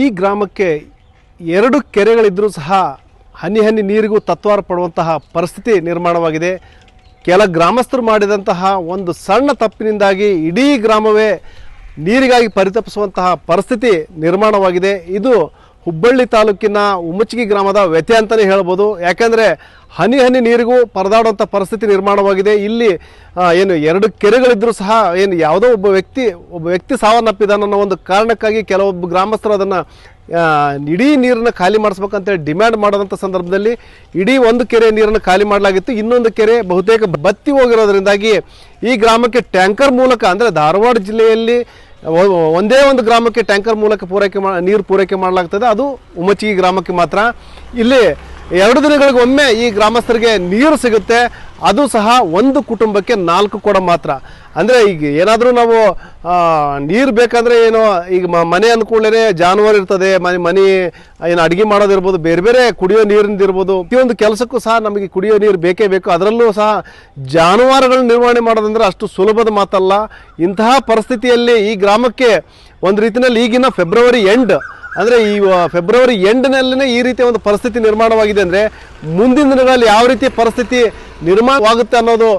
ಈ ಗ್ರಾಮಕ್ಕೆ ಎರಡು ಕೆರೆಗಳಿದ್ದರೂ ಸಹ ಹನಿ ಹನಿ ನೀರಿಗೂ ತತ್ವಾರ ಪಡುವಂತಹ ಪರಿಸ್ಥಿತಿ ನಿರ್ಮಾಣವಾಗಿದೆ. ಕೆಲ ಗ್ರಾಮಸ್ಥರು ಮಾಡಿದಂತಹ ಒಂದು ಸಣ್ಣ ತಪ್ಪಿನಿಂದಾಗಿ ಇಡೀ ಗ್ರಾಮವೇ ನೀರಿಗಾಗಿ ಪರಿತಪಿಸುವಂತಹ ಪರಿಸ್ಥಿತಿ ನಿರ್ಮಾಣವಾಗಿದೆ. ಇದು ಹುಬ್ಬಳ್ಳಿ ತಾಲೂಕಿನ ಉಮಚಗಿ ಗ್ರಾಮದ ವ್ಯಥೆ ಅಂತಲೇ ಹೇಳ್ಬೋದು. ಯಾಕೆಂದರೆ ಹನಿ ಹನಿ ನೀರಿಗೂ ಪರದಾಡುವಂಥ ಪರಿಸ್ಥಿತಿ ನಿರ್ಮಾಣವಾಗಿದೆ. ಇಲ್ಲಿ ಏನು ಎರಡು ಕೆರೆಗಳಿದ್ದರೂ ಸಹ ಏನು ಯಾವುದೋ ಒಬ್ಬ ವ್ಯಕ್ತಿ ಒಬ್ಬ ವ್ಯಕ್ತಿ ಸಾವನ್ನಪ್ಪಿದಾನ ಅನ್ನೋ ಒಂದು ಕಾರಣಕ್ಕಾಗಿ ಕೆಲವೊಬ್ಬ ಗ್ರಾಮಸ್ಥರು ಅದನ್ನು ಇಡೀ ನೀರನ್ನು ಖಾಲಿ ಮಾಡಿಸ್ಬೇಕಂತೇಳಿ ಡಿಮ್ಯಾಂಡ್ ಮಾಡೋದಂಥ ಸಂದರ್ಭದಲ್ಲಿ ಇಡೀ ಒಂದು ಕೆರೆ ನೀರನ್ನು ಖಾಲಿ ಮಾಡಲಾಗಿತ್ತು. ಇನ್ನೊಂದು ಕೆರೆ ಬಹುತೇಕ ಬತ್ತಿ ಹೋಗಿರೋದ್ರಿಂದಾಗಿ ಈ ಗ್ರಾಮಕ್ಕೆ ಟ್ಯಾಂಕರ್ ಮೂಲಕ, ಅಂದರೆ ಧಾರವಾಡ ಜಿಲ್ಲೆಯಲ್ಲಿ ಒಂದೇ ಒಂದು ಗ್ರಾಮಕ್ಕೆ ಟ್ಯಾಂಕರ್ ಮೂಲಕ ಪೂರೈಕೆ ಮಾ ನೀರು ಪೂರೈಕೆ ಮಾಡಲಾಗ್ತದೆ. ಅದು ಉಮಚಿಗಿ ಗ್ರಾಮಕ್ಕೆ ಮಾತ್ರ. ಇಲ್ಲಿ ಎರಡು ದಿನಗಳಿಗೆ ಒಮ್ಮೆ ಈ ಗ್ರಾಮಸ್ಥರಿಗೆ ನೀರು ಸಿಗುತ್ತೆ. ಅದು ಸಹ ಒಂದು ಕುಟುಂಬಕ್ಕೆ ನಾಲ್ಕು ಕೊಡ ಮಾತ್ರ. ಅಂದರೆ ಈಗ ಏನಾದರೂ ನಾವು ನೀರು ಬೇಕಂದರೆ ಏನು, ಈಗ ಮನೆ ಅಂದ್ಕೊಳ್ಳೇ ಜಾನುವಾರು ಇರ್ತದೆ, ಮನೆ ಮನೆ, ಏನು ಅಡುಗೆ ಮಾಡೋದಿರ್ಬೋದು ಬೇರೆ ಬೇರೆ ಕುಡಿಯೋ ನೀರಿಂದ ಇರ್ಬೋದು. ಪ್ರತಿಯೊಂದು ಕೆಲಸಕ್ಕೂ ಸಹ ನಮಗೆ ಕುಡಿಯೋ ನೀರು ಬೇಕೇ ಬೇಕು. ಅದರಲ್ಲೂ ಸಹ ಜಾನುವಾರುಗಳನ್ನ ನಿರ್ವಹಣೆ ಮಾಡೋದಂದ್ರೆ ಅಷ್ಟು ಸುಲಭದ ಮಾತಲ್ಲ. ಇಂತಹ ಪರಿಸ್ಥಿತಿಯಲ್ಲಿ ಈ ಗ್ರಾಮಕ್ಕೆ ಒಂದು ರೀತಿಯಲ್ಲಿ ಈಗಿನ ಫೆಬ್ರವರಿ ಎಂಡ್ ಅಂದರೆ ಈ ಫೆಬ್ರವರಿ ಎಂಡ್ನಲ್ಲೇ ಈ ರೀತಿಯ ಒಂದು ಪರಿಸ್ಥಿತಿ ನಿರ್ಮಾಣವಾಗಿದೆ ಅಂದರೆ ಮುಂದಿನ ದಿನಗಳಲ್ಲಿ ಯಾವ ರೀತಿಯ ಪರಿಸ್ಥಿತಿ ನಿರ್ಮಾಣವಾಗುತ್ತೆ ಅನ್ನೋದು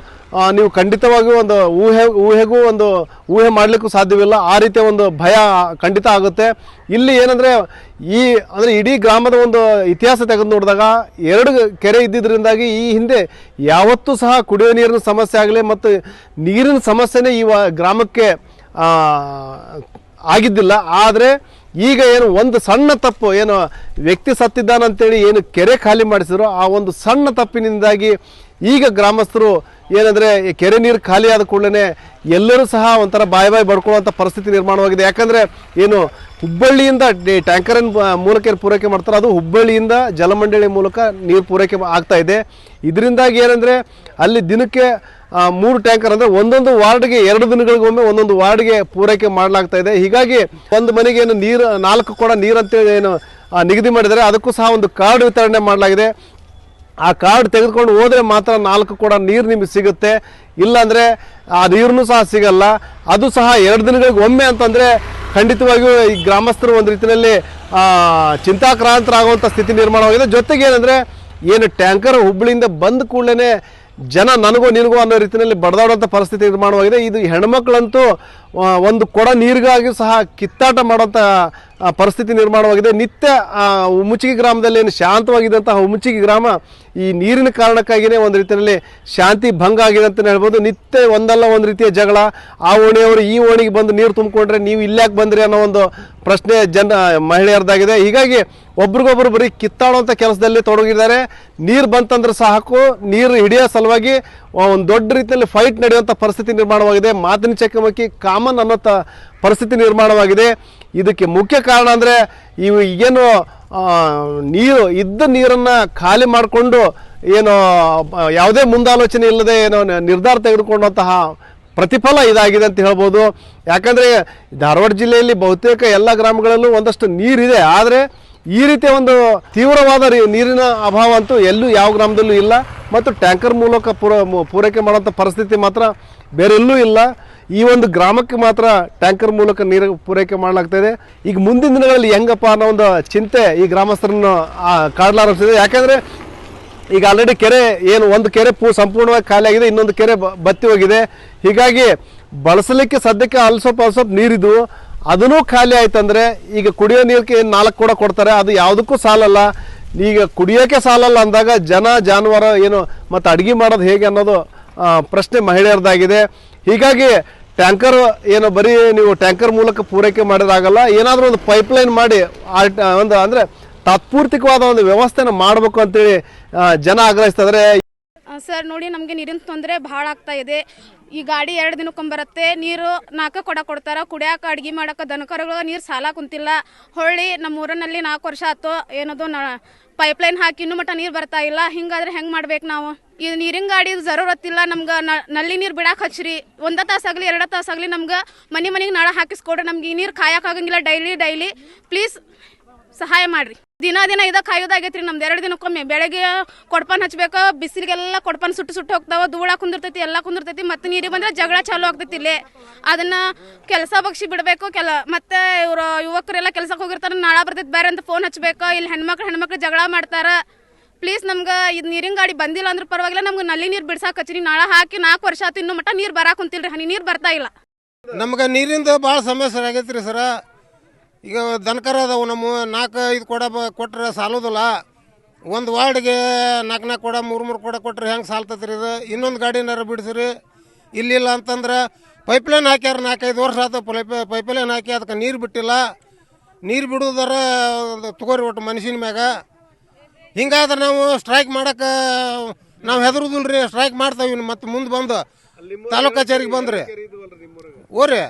ನೀವು ಖಂಡಿತವಾಗಿಯೂ ಒಂದು ಊಹೆ, ಊಹೆಗೂ ಒಂದು ಊಹೆ ಮಾಡಲಿಕ್ಕೂ ಸಾಧ್ಯವಿಲ್ಲ. ಆ ರೀತಿಯ ಒಂದು ಭಯ ಖಂಡಿತ ಆಗುತ್ತೆ. ಇಲ್ಲಿ ಏನಂದರೆ ಈ, ಅಂದರೆ ಇಡೀ ಗ್ರಾಮದ ಒಂದು ಇತಿಹಾಸ ತೆಗೆದು ನೋಡಿದಾಗ ಎರಡು ಕೆರೆ ಇದ್ದಿದ್ದರಿಂದಾಗಿ ಈ ಹಿಂದೆ ಯಾವತ್ತೂ ಸಹ ಕುಡಿಯೋ ನೀರಿನ ಸಮಸ್ಯೆ ಆಗಲಿ ಮತ್ತು ನೀರಿನ ಸಮಸ್ಯೆನೇ ಈ ಗ್ರಾಮಕ್ಕೆ ಆಗಿದ್ದಿಲ್ಲ. ಆದರೆ ಈಗ ಏನು ಒಂದು ಸಣ್ಣ ತಪ್ಪು ಏನು ವ್ಯಕ್ತಿ ಸತ್ತಿದ್ದಾನಂತೇಳಿ ಏನು ಕೆರೆ ಖಾಲಿ ಮಾಡಿಸಿದ್ರು ಆ ಒಂದು ಸಣ್ಣ ತಪ್ಪಿನಿಂದಾಗಿ ಈಗ ಗ್ರಾಮಸ್ಥರು ಏನಂದರೆ ಕೆರೆ ನೀರು ಖಾಲಿ ಆದ ಕೂಡಲೇ ಎಲ್ಲರೂ ಸಹ ಒಂಥರ ಬಾಯಿ ಬಾಯಿ ಬಡ್ಕೊಳ್ಳುವಂಥ ಪರಿಸ್ಥಿತಿ ನಿರ್ಮಾಣವಾಗಿದೆ. ಯಾಕಂದರೆ ಏನು ಹುಬ್ಬಳ್ಳಿಯಿಂದ ಟ್ಯಾಂಕರ್ ಮೂಲಕ ಏನು ಪೂರೈಕೆ ಮಾಡ್ತಾರೆ ಅದು ಹುಬ್ಬಳ್ಳಿಯಿಂದ ಜಲಮಂಡಳಿ ಮೂಲಕ ನೀರು ಪೂರೈಕೆ ಆಗ್ತಾ ಇದೆ. ಇದರಿಂದಾಗಿ ಏನಂದರೆ ಅಲ್ಲಿ ದಿನಕ್ಕೆ ಮೂರು ಟ್ಯಾಂಕರ್ ಅಂದರೆ ಒಂದೊಂದು ವಾರ್ಡ್ಗೆ ಎರಡು ದಿನಗಳಿಗೊಮ್ಮೆ ಒಂದೊಂದು ವಾರ್ಡ್ಗೆ ಪೂರೈಕೆ ಮಾಡಲಾಗ್ತಾ ಇದೆ. ಹೀಗಾಗಿ ಒಂದು ಮನೆಗೆ ಏನು ನೀರು, ನಾಲ್ಕು ಕೊಡ ನೀರು ಅಂತ ಏನು ನಿಗದಿ ಮಾಡಿದರೆ ಅದಕ್ಕೂ ಸಹ ಒಂದು ಕಾರ್ಡ್ ವಿತರಣೆ ಮಾಡಲಾಗಿದೆ. ಆ ಕಾರ್ಡ್ ತೆಗೆದುಕೊಂಡು ಹೋದರೆ ಮಾತ್ರ ನಾಲ್ಕು ಕೊಡ ನೀರು ನಿಮಗೆ ಸಿಗುತ್ತೆ. ಇಲ್ಲಾಂದರೆ ಆ ನೀರನ್ನು ಸಹ ಸಿಗಲ್ಲ. ಅದು ಸಹ ಎರಡು ದಿನಗಳಿಗೆ ಒಮ್ಮೆ ಅಂತಂದರೆ ಖಂಡಿತವಾಗಿಯೂ ಈ ಗ್ರಾಮಸ್ಥರು ಒಂದು ರೀತಿಯಲ್ಲಿ ಚಿಂತಾಕ್ರಾಂತರಾಗುವಂಥ ಸ್ಥಿತಿ ನಿರ್ಮಾಣವಾಗಿದೆ. ಜೊತೆಗೆ ಏನಂದರೆ, ಏನು ಟ್ಯಾಂಕರ್ ಹುಬ್ಬಳ್ಳಿಯಿಂದ ಬಂದ ಕೂಡಲೇ ಜನ ನನಗೂ ನಿನಗೂ ಅನ್ನೋ ರೀತಿಯಲ್ಲಿ ಬಡದಾಡುವಂಥ ಪರಿಸ್ಥಿತಿ ನಿರ್ಮಾಣವಾಗಿದೆ. ಇದು ಹೆಣ್ಮಕ್ಳಂತೂ ಒಂದು ಕೊಡ ನೀರಿಗಾಗಿ ಸಹ ಕಿತ್ತಾಟ ಮಾಡುವಂಥ ಪರಿಸ್ಥಿತಿ ನಿರ್ಮಾಣವಾಗಿದೆ. ನಿತ್ಯ ಉಮ್ಮುಚಿಗೆ ಗ್ರಾಮದಲ್ಲಿ ಏನು ಶಾಂತವಾಗಿದ್ದಂತಹ ಉಮ್ಮಚಿಗಿ ಗ್ರಾಮ ಈ ನೀರಿನ ಕಾರಣಕ್ಕಾಗಿಯೇ ಒಂದು ರೀತಿಯಲ್ಲಿ ಶಾಂತಿ ಭಂಗ ಆಗಿದೆ ಅಂತಲೇ ಹೇಳ್ಬೋದು. ನಿತ್ಯ ಒಂದಲ್ಲ ಒಂದು ರೀತಿಯ ಜಗಳ. ಆ ಓಣಿಯವರು ಈ ಓಣಿಗೆ ಬಂದು ನೀರು ತುಂಬಿಕೊಂಡ್ರೆ ನೀವು ಇಲ್ಯಾಕೆ ಬಂದ್ರಿ ಅನ್ನೋ ಒಂದು ಪ್ರಶ್ನೆ ಜನ, ಮಹಿಳೆಯರದಾಗಿದೆ. ಹೀಗಾಗಿ ಒಬ್ರಿಗೊಬ್ರು ಬರೀ ಕಿತ್ತಾಡುವಂಥ ಕೆಲಸದಲ್ಲಿ ತೊಡಗಿದ್ದಾರೆ. ನೀರು ಬಂತಂದ್ರೆ ಸಾಕು. ನೀರು ಹಿಡಿಯೋ ಸಲುವಾಗಿ ಒಂದು ದೊಡ್ಡ ರೀತಿಯಲ್ಲಿ ಫೈಟ್ ನಡೆಯುವಂಥ ಪರಿಸ್ಥಿತಿ ನಿರ್ಮಾಣವಾಗಿದೆ. ಮಾತಿನ ಚಕಮಕಿ ಕಾಮನ್ ಅನ್ನೋ ಪರಿಸ್ಥಿತಿ ನಿರ್ಮಾಣವಾಗಿದೆ. ಇದಕ್ಕೆ ಮುಖ್ಯ ಕಾರಣ ಅಂದರೆ ಇವು ಏನು ನೀರು, ಇದ್ದ ನೀರನ್ನು ಖಾಲಿ ಮಾಡಿಕೊಂಡು ಏನು ಯಾವುದೇ ಮುಂದಾಲೋಚನೆ ಇಲ್ಲದೆ ಏನೋ, ನಿರ್ಧಾರ ತೆಗೆದುಕೊಂಡಂತಹ ಪ್ರತಿಫಲ ಇದಾಗಿದೆ ಅಂತ ಹೇಳ್ಬೋದು. ಯಾಕಂದರೆ ಧಾರವಾಡ ಜಿಲ್ಲೆಯಲ್ಲಿ ಬಹುತೇಕ ಎಲ್ಲ ಗ್ರಾಮಗಳಲ್ಲೂ ಒಂದಷ್ಟು ನೀರಿದೆ. ಆದರೆ ಈ ರೀತಿಯ ಒಂದು ತೀವ್ರವಾದ ನೀರಿನ ಅಭಾವ ಅಂತೂ ಎಲ್ಲೂ ಯಾವ ಗ್ರಾಮದಲ್ಲೂ ಇಲ್ಲ. ಮತ್ತು ಟ್ಯಾಂಕರ್ ಮೂಲಕ ಪೂರ ಪೂರೈಕೆ ಮಾಡುವಂಥ ಪರಿಸ್ಥಿತಿ ಮಾತ್ರ ಬೇರೆಲ್ಲೂ ಇಲ್ಲ. ಈ ಒಂದು ಗ್ರಾಮಕ್ಕೆ ಮಾತ್ರ ಟ್ಯಾಂಕರ್ ಮೂಲಕ ನೀರು ಪೂರೈಕೆ ಮಾಡಲಾಗ್ತಾ ಇದೆ. ಈಗ ಮುಂದಿನ ದಿನಗಳಲ್ಲಿ ಹೆಂಗಪ್ಪ ಅನ್ನೋ ಒಂದು ಚಿಂತೆ ಈ ಗ್ರಾಮಸ್ಥರನ್ನು ಕಾಡಲಾರಿಸಿದೆ ಯಾಕೆಂದರೆ ಈಗ ಆಲ್ರೆಡಿ ಕೆರೆ ಏನು ಒಂದು ಕೆರೆ ಪೂ ಸಂಪೂರ್ಣವಾಗಿ ಖಾಲಿಯಾಗಿದೆ ಇನ್ನೊಂದು ಕೆರೆ ಬತ್ತಿ ಹೋಗಿದೆ. ಹೀಗಾಗಿ ಬಳಸಲಿಕ್ಕೆ ಸದ್ಯಕ್ಕೆ ಅಲ್ಸೊಪ್ಪ ಅಲ್ಸೊಪ್ ನೀರಿದ್ವು ಅದನ್ನೂ ಖಾಲಿ ಆಯ್ತಂದ್ರೆ ಈಗ ಕುಡಿಯೋ ನೀರಿಗೆ ಏನು ನಾಲ್ಕು ಕೂಡ ಕೊಡ್ತಾರೆ ಅದು ಯಾವುದಕ್ಕೂ ಸಾಲಲ್ಲ. ಈಗ ಕುಡಿಯೋಕೆ ಸಾಲಲ್ಲ ಅಂದಾಗ ಜನ ಜಾನುವಾರು ಏನು ಮತ್ತು ಅಡುಗೆ ಮಾಡೋದು ಹೇಗೆ ಅನ್ನೋದು ಪ್ರಶ್ನೆ ಮಹಿಳೆಯರದಾಗಿದೆ. ಹೀಗಾಗಿ ಟ್ಯಾಂಕರ್ ಏನು ಬರೀ ನೀವು ಟ್ಯಾಂಕರ್ ಮೂಲಕ ಪೂರೈಕೆ ಮಾಡೋದಾಗಲ್ಲ ಏನಾದರೂ ಒಂದು ಪೈಪ್ಲೈನ್ ಮಾಡಿ ಒಂದು ಅಂದರೆ ತಾತ್ಪೂರ್ತಿಕವಾದ ಒಂದು ವ್ಯವಸ್ಥೆನ ಮಾಡಬೇಕು ಅಂತೇಳಿ ಜನ ಆಗ್ರಹಿಸ್ತಾ ಇದ್ದಾರೆ ಆ, ಸರ್ ನೋಡಿ, ನಮಗೆ ನೀರಿನ ತೊಂದರೆ ಭಾಳ ಆಗ್ತಾ ಇದೆ. ಈ ಗಾಡಿ ಎರಡು ದಿನಕ್ಕೊಂಬರುತ್ತೆ ನೀರು ನಾಲ್ಕು ಕೊಡ ಕೊಡ್ತಾರ. ಕುಡಿಯಾಕ, ಅಡ್ಗೆ ಮಾಡಕ್ಕೆ ದನಕರುಗಳು ನೀರು ಸಾಲ ಕುಂತಿಲ್ಲ. ಹೊಳ್ಳಿ ನಮ್ಮ ಊರಿನಲ್ಲಿ ನಾಲ್ಕು ವರ್ಷ ಆಯ್ತು. ಏನದು ನ, ಪೈಪ್ಲೈನ್ ಹಾಕಿ ಇನ್ನೂ ಮಟ್ಟ ನೀರು ಬರ್ತಾ ಇಲ್ಲ. ಹಿಂಗಾದ್ರೆ ಹೆಂಗೆ ಮಾಡ್ಬೇಕು ನಾವು? ಈ ನೀರಿನ ಗಾಡಿ ಜರೂರತ್ತಿಲ್ಲ ನಮ್ಗೆ ನಲ್ಲಿ ನೀರು ಬಿಡಾಕ್ ಹಚ್ಚ್ರಿ. ಒಂದ ತಾಸಾಗಲಿ ಎರಡ ತಾಸಾಗಲಿ ನಮ್ಗೆ ಮನೆ ಮನೆಗೆ ನಳ ಹಾಕಿಸ್ಕೊಡ್ರಿ. ನಮ್ಗೆ ಈ ನೀರು ಕಾಯಕ್ಕಾಗಂಗಿಲ್ಲ ಡೈಲಿ ಡೈಲಿ. ಪ್ಲೀಸ್ ಸಹಾಯ ಮಾಡ್ರಿ. ದಿನ ದಿನ ಇದ ಕಾಯೋದಾಗೈತ್ರಿ ನಮ್ದು ಎರಡು ದಿನಕ್ಕೊಮ್ಮೆ ಬೆಳಗ್ಗೆ ಕೊಡ್ಪಾನ್ ಹಚ್ಬೇಕು, ಬಿಸಿಲಿಗೆಲ್ಲ ಕೊಡ್ಪಾನ್ ಸುಟ್ಟು ಸುಟ್ಟು ಹೋಗ್ತಾವ, ಧೂಳ ಕುಂದಿರ್ತೈತಿ, ಎಲ್ಲ ಕುಂದಿರ್ತೈತಿ, ಮತ್ತೆ ನೀರಿಗೆ ಬಂದ್ರೆ ಜಗಳ ಚಾಲು ಆಗ್ತೈತಿ ಇಲ್ಲಿ. ಅದನ್ನ ಕೆಲಸ ಬಗ್ಸಿ ಬಿಡಬೇಕು, ಕೆಲ ಮತ್ತೆ ಇವರು ಯುವಕರೆಲ್ಲ ಕೆಲ್ಸಕ್ಕೆ ಹೋಗಿರ್ತಾರ, ನಾಳ ಬರ್ತೈತಿ ಬೇರೆ ಅಂತ ಫೋನ್ ಹಚ್ಬೇಕು, ಇಲ್ಲಿ ಹೆಣ್ಮಕ್ಳು ಹೆಣ್ಮಕ್ಳು ಜಗಳ ಮಾಡ್ತಾರ. ಪ್ಲೀಸ್ ನಮ್ಗೆ ಇದು ನೀರಿನ ಗಾಡಿ ಬಂದಿಲ್ಲ ಅಂದ್ರೆ ಪರವಾಗಿಲ್ಲ, ನಮ್ಗೆ ನಲ್ಲಿ ನೀರು ಬಿಡ್ಸಾಕ ಹಚ್ಚಿರಿ, ನಾಳ ಹಾಕಿ ನಾಲ್ಕು ವರ್ಷ ಆತು, ಇನ್ನೂ ಮಟ್ಟ ನೀರು ಬರಾಕ್ ಕುಂತಿಲ್ರಿ, ಹನಿ ನೀರು ಬರ್ತಾ ಇಲ್ಲ. ನಮ್ಗೆ ನೀರಿಂದ ಭಾಳ ಸಮಸ್ಯೆ ಆಗೈತ್ರಿ ಸರ. ಈಗ ದನಕರ ಅದಾವು ನಮ್ಮ ನಾಲ್ಕು ಐದು ಕೊಡ ಬ ಕೊಟ್ರೆ ಸಾಲೋದಿಲ್ಲ. ಒಂದು ವಾರ್ಡ್ಗೆ ನಾಲ್ಕು ನಾಲ್ಕು ಕೊಡ ಮೂರು ಮೂರು ಕೊಡ ಕೊಟ್ರೆ ಹೆಂಗೆ ಸಾಲ್ತೈತೆ ರೀ ಇದು? ಇನ್ನೊಂದು ಗಾಡಿನಾರ ಬಿಡಿಸ್ರಿ. ಇಲ್ಲಿಲ್ಲ ಅಂತಂದ್ರೆ ಪೈಪ್ಲೈನ್ ಹಾಕ್ಯಾರ ನಾಲ್ಕೈದು ವರ್ಷ ಆಯ್ತು ಪೈಪ್ ಪೈಪ್ಲೈನ್ ಹಾಕಿ ಅದಕ್ಕೆ ನೀರು ಬಿಟ್ಟಿಲ್ಲ. ನೀರು ಬಿಡೋದಾರ ತಗೋರಿ ಒಟ್ಟು ಮನುಷ್ಯನ ಮ್ಯಾಗ. ಹಿಂಗಾದ್ರೆ ನಾವು ಸ್ಟ್ರೈಕ್ ಮಾಡೋಕೆ ನಾವು ಹೆದರುದಿಲ್ಲ ರೀ ಸ್ಟ್ರೈಕ್ ಮಾಡ್ತಾವೆ ಮತ್ತೆ ಮುಂದೆ ಬಂದು. ತಾಲೂಕು ಕಚೇರಿಗೆ ಬಂದ್ರಿ. ಓರಿ ಏ,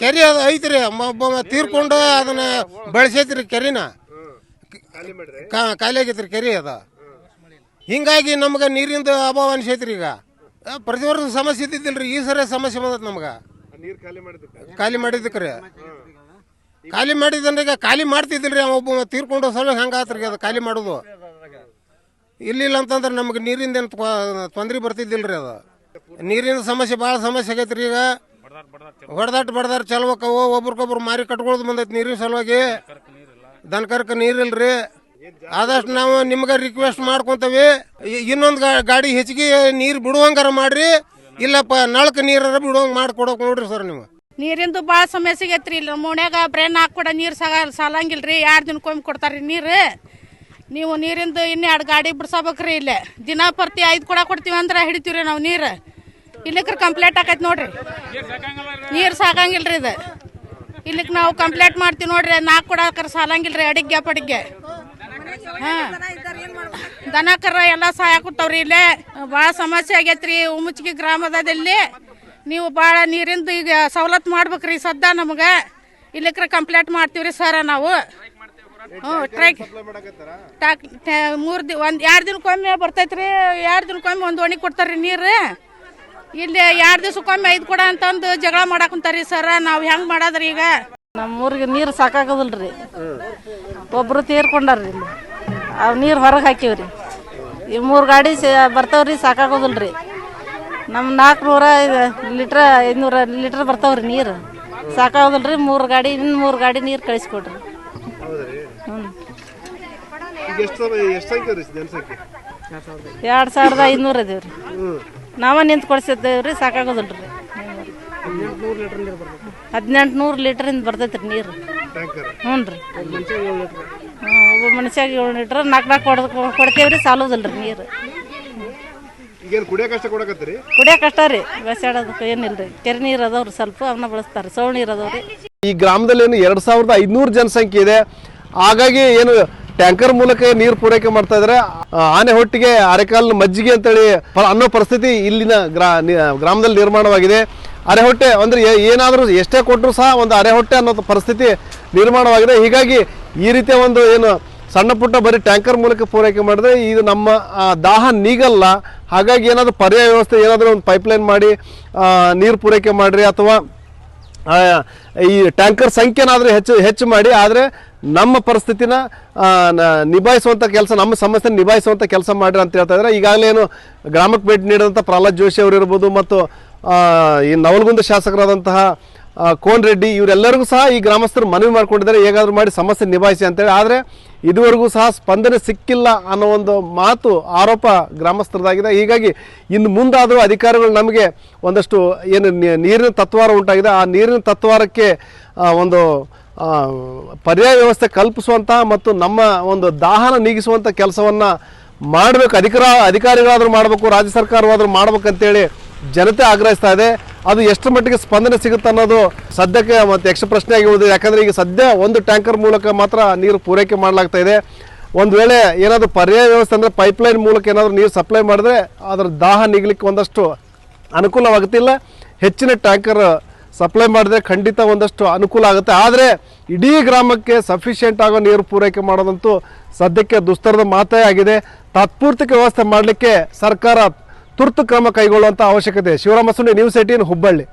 ಕೆರೆ ಅದು ಐತ್ರಿ. ಒಬ್ಬ ತೀರ್ಕೊಂಡು ಅದನ್ನ ಬೆಳೆಸೈತ್ರಿ ಕೆರಿನ. ಖಾಲಿ ಆಗೈತ್ರಿ ಕೆರೆ ಅದ. ಹಿಂಗಾಗಿ ನಮ್ಗೆ ನೀರಿಂದ ಅಭಾವ ಅನಿಸೈತ್ರಿ ಈಗ. ಪ್ರತಿ ವರ್ಷ ಸಮಸ್ಯೆ ಇದ್ದಿದ್ದಿಲ್ರಿ. ಈ ಸರಿ ಸಮಸ್ಯೆ ಬಂದತ್ ನಮ್ಗೆ. ಖಾಲಿ ಮಾಡಿದ್ದಕ್ಕೆ? ರೀ ಖಾಲಿ ಮಾಡಿದ್ರೆ ಈಗ ಖಾಲಿ ಮಾಡ್ತಿದ್ದಿಲ್ರಿ ಒಬ್ಬ ತೀರ್ಕೊಂಡು ಸಲ ಹಂಗಾತ್ರಿ ಅದು ಖಾಲಿ ಮಾಡೋದು. ಇಲ್ಲಿಲ್ಲ ಅಂತಂದ್ರೆ ನಮ್ಗೆ ನೀರಿಂದ ಏನು ತೊಂದ್ರೆ ಬರ್ತಿದ್ದಿಲ್ರಿ ಅದು. ನೀರಿನ ಸಮಸ್ಯೆ ಭಾಳ ಸಮಸ್ಯೆ ಆಗೈತ್ರಿ ಈಗ. ಹೊಡೆದಾಟ ಬಡ್ದಾಟ ಚಲ್ಬೇಕವು ಒಬ್ರಿಗೊಬ್ರು ಮಾರಿ ಕಟ್ಕೊಳ್ಳೋದು ಬಂದೈತಿ ನೀರಿನ ಸಲುವಾಗಿ. ದನಕರ್ಕ ನೀರಿಲ್ರಿ. ಆದಷ್ಟು ನಾವು ನಿಮ್ಗೆ ರಿಕ್ವೆಸ್ಟ್ ಮಾಡ್ಕೊಂತೇವೆ. ಇನ್ನೊಂದು ಗಾಡಿ ಹೆಚ್ಚಿಗೆ ನೀರು ಬಿಡುವಂಗಾರ ಮಾಡ್ರಿ. ಇಲ್ಲಪ್ಪ ನಳಕ ನೀರಾರ ಬಿಡುವಂಗೆ ಮಾಡ್ಕೊಡೋಕೆ ನೋಡ್ರಿ ಸರ್ ನೀವು ನೀರಿಂದು ಭಾಳ ಸಮಸ್ಯೆ ಐತ್ರಿ ಇಲ್ಲಿ ಮೋಣ್ಯಾಗ ಬ್ರೇನ್ ಹಾಕೊಡ ನೀರು ಸಾಗ ಸಾಲಂಗಿಲ್ರಿ. ಎರಡು ದಿನಕ್ಕೊಮ್ಮೆ ಕೊಡ್ತಾರ್ರಿ ನೀರು? ನೀವು ನೀರಿಂದು ಇನ್ನೆರಡು ಎರಡು ಗಾಡಿ ಬಿಡ್ಸಬೇಕ್ರಿ ಇಲ್ಲೇ. ದಿನ ಪ್ರತಿ ಐದು ಕೊಡ ಕೊಡ್ತೀವಿ ಅಂದ್ರೆ ಹಿಡಿತೀವ್ರಿ ನಾವು ನೀರು. ಇಲ್ಲಿಕ್ರ ಕಂಪ್ಲೇಂಟ್ ಆಕೈತಿ ನೋಡ್ರಿ. ನೀರು ಸಾಕಂಗಿಲ್ರಿ ಇದು. ಇಲ್ಲಿಕ್ ನಾವು ಕಂಪ್ಲೇಂಟ್ ಮಾಡ್ತೀವಿ ನೋಡ್ರಿ ನಾಲ್ಕು ಕೊಡಕ್ರ ಸಾಲಂಗಿಲ್ರಿ, ಅಡಿಗೆ ಪಡಿಗೆ ಹಾಂ. ದನ ಕರ ಎಲ್ಲ ಸಾಯಾಕುತ್ತವ್ರಿ ಇಲ್ಲೇ. ಭಾಳ ಸಮಸ್ಯೆ ಆಗೈತ್ರಿ, ಉಮುಚ್ಗಿ ಗ್ರಾಮದಲ್ಲಿ ನೀವು ಭಾಳ ನೀರಿಂದ ಈಗ ಸವಲತ್ತು ಮಾಡ್ಬೇಕ್ರಿ ಸದ್ದ ನಮಗೆ. ಇಲ್ಲಿಕ್ರ ಕಂಪ್ಲೇಂಟ್ ಮಾಡ್ತೀವ್ರಿ ಸರ ನಾವು. ಹ್ಞೂ ಟ್ರೈಕ್ ಟಾಕ್ ಮೂರು ದಿ, ಒಂದು, ಎರಡು ದಿನಕ್ಕೊಮ್ಮೆ ಬರ್ತೈತ್ರಿ, ಎರಡು ದಿನಕ್ಕೊಮ್ಮೆ ಒಂದು ಒಣಗಿ ಕೊಡ್ತಾರ್ರಿ ನೀರು. ಇಲ್ಲಿ ಎರಡು ದಿವಸಕ್ಕೊಮ್ಮೆ ಐದು ಕೊಡ ಅಂತಂದು ಜಗಳ ಮಾಡಾಕುಂತಾರಿ ಸರ. ನಾವು ಹೆಂಗೆ ಮಾಡಾದ್ರಿ ಈಗ? ನಮ್ಮೂರಿಗೆ ನೀರು ಸಾಕಾಗೋದಿಲ್ರಿ. ಒಬ್ರು ತೀರ್ಕೊಂಡಾರ್ರಿ ಅವ್ ಅವು ನೀರು ಹೊರಗೆ ಹಾಕಿವ್ರಿ. ಈ ಮೂರು ಗಾಡಿ ಸ- ಬರ್ತಾವ್ರಿ ಸಾಕಾಗೋದಿಲ್ರಿ. ನಮ್ಮ ನಾಲ್ಕುನೂರ ಲೀಟ್ರ್ ಐದುನೂರ ಲೀಟ್ರ್ ಬರ್ತಾವ್ರಿ ನೀರು. ಸಾಕಾಗೋದಿಲ್ರಿ ಮೂರು ಗಾಡಿ ಇನ್ನು ಮೂರು ಗಾಡಿ ನೀರು ಕಳಿಸ್ಕೊಡ್ರಿ ಹ್ಞೂ ಎಷ್ಟು ಎಷ್ಟು ಸಂಖ್ಯೆ ರೀ ಜನಸಂಖ್ಯೆ? ಎರಡು ಸಾವಿರದ ಐದುನೂರು ಅದೇವ್ರಿ. ನಾವ ನಿಂತು ಕೊಡ್ಸಿದ್ದೇವ್ರಿ ರೀ ಹದಿನೆಂಟು ನೂರು ಲೀಟ್ರಿಂದ ಬರ್ತೈತ್ರಿ ನೀರು. ಟ್ಯಾಂಕರ್ ಹ್ಞೂ ರೀ ಒಬ್ಬ ಮನುಷ್ಯಾಗ ಏಳು ಲೀಟ್ರ್ ನಾಲ್ಕು ನಾಲ್ಕು ಕೊಡ್ ಕೊಡ್ತೇವ್ರಿ ರೀ ನೀರು. ರೀ ನೀರು ಅಷ್ಟೇ ಕೊಡಕತ್ತೀರಿ? ಕುಡಿಯೋಕೆ ಅಷ್ಟ ರೀ ಬೆಸಾಡೋದಕ್ಕೆ ಏನಿಲ್ಲ ರೀ ಕೆರೆ ನೀರು ಅದಾವ್ರಿ ಸ್ವಲ್ಪ ಅವನ್ನ ಬಳಸ್ತಾರೆ ಸೌಳು ನೀರು ಅದಾವ್ರಿ. ಈ ಗ್ರಾಮದಲ್ಲಿ ಏನು ಎರಡು ಸಾವಿರದ ಐದುನೂರು ಜನಸಂಖ್ಯೆ ಇದೆ. ಹಾಗಾಗಿ ಏನು ಟ್ಯಾಂಕರ್ ಮೂಲಕ ನೀರು ಪೂರೈಕೆ ಮಾಡ್ತಾ ಇದ್ದಾರೆ. ಆನೆ ಹೊಟ್ಟಿಗೆ ಅರೆಕಾಲ್ ಮಜ್ಜಿಗೆ ಅಂತೇಳಿ ಅನ್ನೋ ಪರಿಸ್ಥಿತಿ ಇಲ್ಲಿನ ಗ್ರಾಮದಲ್ಲಿ ನಿರ್ಮಾಣವಾಗಿದೆ. ಅರೆಹೊಟ್ಟೆ ಅಂದ್ರೆ ಏ- ಏನಾದರೂ ಎಷ್ಟೇ ಕೊಟ್ಟರು ಸಹ ಒಂದು ಅರೆಹೊಟ್ಟೆ ಅನ್ನೋ ಪರಿಸ್ಥಿತಿ ನಿರ್ಮಾಣವಾಗಿದೆ. ಹೀಗಾಗಿ ಈ ರೀತಿಯ ಒಂದು ಏನು ಸಣ್ಣ ಪುಟ್ಟ ಬರೀ ಟ್ಯಾಂಕರ್ ಮೂಲಕ ಪೂರೈಕೆ ಮಾಡಿದ್ರೆ ಇದು ನಮ್ಮ ದಾಹ ನೀಗಲ್ಲ. ಹಾಗಾಗಿ ಏನಾದರೂ ಪರ್ಯಾಯ ವ್ಯವಸ್ಥೆ ಏನಾದರೂ ಒಂದು ಪೈಪ್ಲೈನ್ ಮಾಡಿ ನೀರು ಪೂರೈಕೆ ಮಾಡಿರಿ ಅಥವಾ ಈ ಟ್ಯಾಂಕರ್ ಸಂಖ್ಯೆನಾದರೂ ಹೆಚ್ಚು ಹೆಚ್ಚು ಮಾಡಿ, ಆದರೆ ನಮ್ಮ ಪರಿಸ್ಥಿತಿನ ನಿಭಾಯಿಸುವಂಥ ಕೆಲಸ, ನಮ್ಮ ಸಮಸ್ಯೆನ ನಿಭಾಯಿಸುವಂಥ ಕೆಲಸ ಮಾಡಿರಿ ಅಂತ ಹೇಳ್ತಾ ಇದ್ದಾರೆ ಈಗಾಗಲೇ ಏನು ಗ್ರಾಮಕ್ಕೆ ಭೇಟಿ ನೀಡಿದಂಥ ಪ್ರಹ್ಲಾದ್ ಜೋಶಿ ಅವರು ಇರ್ಬೋದು ಮತ್ತು ಈ ನವಲಗುಂದ ಶಾಸಕರಾದಂತಹ ಕೋನ್ ರೆಡ್ಡಿ, ಇವರೆಲ್ಲರಿಗೂ ಸಹ ಈ ಗ್ರಾಮಸ್ಥರು ಮನವಿ ಮಾಡಿಕೊಂಡಿದ್ದಾರೆ. ಹೇಗಾದರೂ ಮಾಡಿ ಸಮಸ್ಯೆ ನಿಭಾಯಿಸಿ ಅಂತೇಳಿ ಆದರೆ ಇದುವರೆಗೂ ಸಹ ಸ್ಪಂದನೆ ಸಿಕ್ಕಿಲ್ಲ ಅನ್ನೋ ಒಂದು ಮಾತು ಆರೋಪ ಗ್ರಾಮಸ್ಥರದಾಗಿದೆ. ಹೀಗಾಗಿ ಇನ್ನು ಮುಂದಾದರೂ ಅಧಿಕಾರಿಗಳು ನಮಗೆ ಒಂದಷ್ಟು ಏನು ನೀರಿನ ತತ್ವಾರ ಉಂಟಾಗಿದೆ. ಆ ನೀರಿನ ತತ್ವಾರಕ್ಕೆ ಒಂದು ಪರ್ಯಾಯ ವ್ಯವಸ್ಥೆ ಕಲ್ಪಿಸುವಂತಹ ಮತ್ತು ನಮ್ಮ ಒಂದು ದಾಹನ ನೀಗಿಸುವಂಥ ಕೆಲಸವನ್ನು ಮಾಡಬೇಕು. ಅಧಿಕಾರ, ಅಧಿಕಾರಿಗಳಾದರೂ ಮಾಡಬೇಕು, ರಾಜ್ಯ ಸರ್ಕಾರವಾದರೂ ಮಾಡ್ಬೇಕಂತೇಳಿ ಜನತೆ ಆಗ್ರಹಿಸ್ತಾ ಇದೆ. ಅದು ಎಷ್ಟು ಮಟ್ಟಿಗೆ ಸ್ಪಂದನೆ ಸಿಗುತ್ತೆ ಅನ್ನೋದು ಸದ್ಯಕ್ಕೆ ಮತ್ತೆ ಯಕ್ಷ ಪ್ರಶ್ನೆ ಆಗಿರುವುದು. ಯಾಕಂದರೆ ಈಗ ಸದ್ಯ ಒಂದು ಟ್ಯಾಂಕರ್ ಮೂಲಕ ಮಾತ್ರ ನೀರು ಪೂರೈಕೆ ಮಾಡಲಾಗ್ತಾ ಇದೆ. ಒಂದು ವೇಳೆ ಏನಾದರೂ ಪರ್ಯಾಯ ವ್ಯವಸ್ಥೆ ಅಂದರೆ ಪೈಪ್ಲೈನ್ ಮೂಲಕ ಏನಾದರೂ ನೀರು ಸಪ್ಲೈ ಮಾಡಿದ್ರೆ ಅದರ ದಾಹ ನೀಗಲಿಕ್ಕೆ ಒಂದಷ್ಟು ಅನುಕೂಲವಾಗುತ್ತಿಲ್ಲ. ಹೆಚ್ಚಿನ ಟ್ಯಾಂಕರ್ ಸಪ್ಲೈ ಮಾಡಿದ್ರೆ ಖಂಡಿತ ಒಂದಷ್ಟು ಅನುಕೂಲ ಆಗುತ್ತೆ. ಆದರೆ ಇಡೀ ಗ್ರಾಮಕ್ಕೆ ಸಫಿಷಿಯೆಂಟ್ ಆಗೋ ನೀರು ಪೂರೈಕೆ ಮಾಡೋದಂತೂ ಸದ್ಯಕ್ಕೆ ದುಸ್ತರದ ಮಾತೇ ಆಗಿದೆ. ತಾತ್ಪೂರ್ತಿಕ ವ್ಯವಸ್ಥೆ ಮಾಡಲಿಕ್ಕೆ ಸರ್ಕಾರ ತುರ್ತು ಕ್ರಮ ಕೈಗೊಳ್ಳುವಂಥ ಅವಶ್ಯಕತೆ ಶಿವರಾಮ ಸುಂಡಿ ನ್ಯೂಸ್ ಏಟೀನ್ ಹುಬ್ಬಳ್ಳಿ.